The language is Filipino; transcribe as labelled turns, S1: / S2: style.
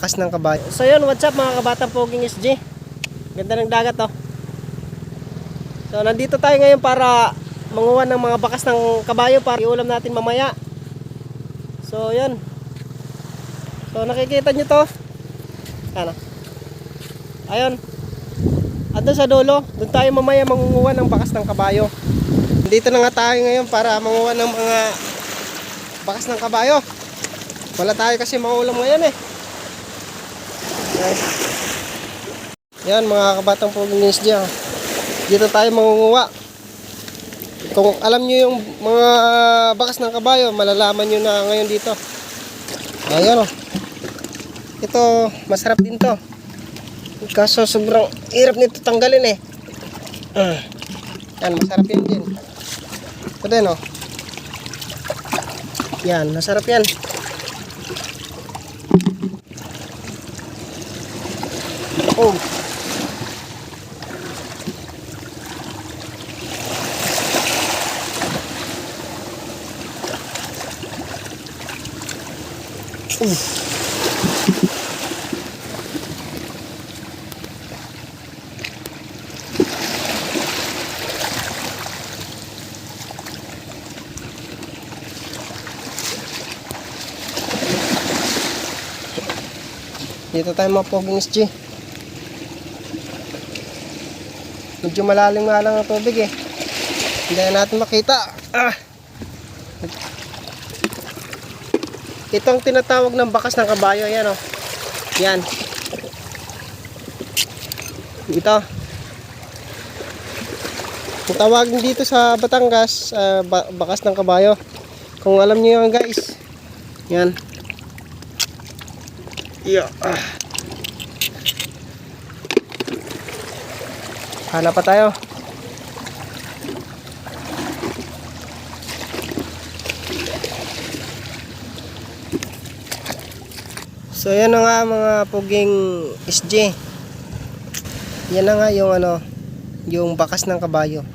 S1: Kas ng kabayo. So yun, what's up mga kabatang poging SG? Ganda ng dagat oh. So nandito tayo ngayon para manguha ng mga bakas ng kabayo para iulam natin mamaya. So yun. So nakikita nyo to. Ano? Ayun. At doon sa dulo, doon tayo mamaya mangunguha ng bakas ng kabayo. Dito na nga tayo ngayon para manguha ng mga bakas ng kabayo. Wala tayo kasi maulam ngayon eh. Yan. Mga kabatang pugnis dyan. Dito tayo mangunguha. Kung alam nyo yung mga bakas ng kabayo, malalaman nyo na ngayon dito. Ayan o. Ito, masarap din to. Kaso sobrang hirap nito tanggalin eh. Ah. Yan, masarap yan din. Ito din o. Yan, masarap yan. Oh. Uh. Dito tayo mapoging SG. Medyo malalim nga lang ang tubig eh. Hindi na natin makita. Ah. Ito tinatawag ng bakas ng kabayo. Ayan o. Yan. Ito. Ang tawagin dito sa Batangas, ba- bakas ng kabayo. Kung alam niyo yan guys. Yan. Yeah. Ah. Hanap pa tayo. So yan na nga mga puging SJ. Yan na nga yung ano, yung bakas ng kabayo.